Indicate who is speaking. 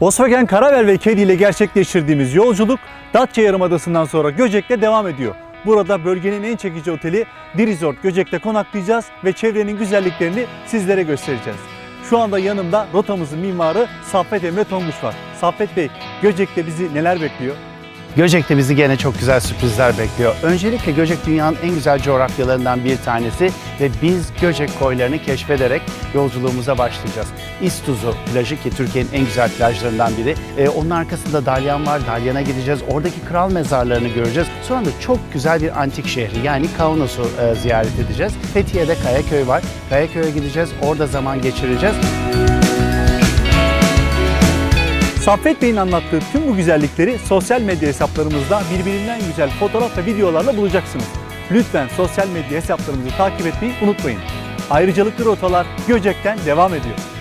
Speaker 1: Volkswagen Caravelle ve Caddy ile gerçekleştirdiğimiz yolculuk Datça Yarımadası'ndan sonra Göcek'te devam ediyor. Burada bölgenin en çekici oteli The Resort Göcek'te konaklayacağız ve çevrenin güzelliklerini sizlere göstereceğiz. Şu anda yanımda rotamızın mimarı Saffet Emre Tonguç var. Saffet Bey, Göcek'te bizi neler bekliyor?
Speaker 2: Göcek'te bizi gene çok güzel sürprizler bekliyor. Öncelikle Göcek dünyanın en güzel coğrafyalarından bir tanesi ve biz Göcek koylarını keşfederek yolculuğumuza başlayacağız. İstuzu plajı ki Türkiye'nin en güzel plajlarından biri. Ee, onun arkasında Dalyan var. Dalyan'a gideceğiz. Oradaki kral mezarlarını göreceğiz. Sonra da çok güzel bir antik şehri yani Kaunos'u e, ziyaret edeceğiz. Fethiye'de Kayaköy var. Kayaköy'e gideceğiz. Orada zaman geçireceğiz.
Speaker 1: Saffet Bey'in anlattığı tüm bu güzellikleri sosyal medya hesaplarımızda birbirinden güzel fotoğraf ve videolarla bulacaksınız. Lütfen sosyal medya hesaplarımızı takip etmeyi unutmayın. Ayrıcalıklı rotalar Göcek'ten devam ediyor.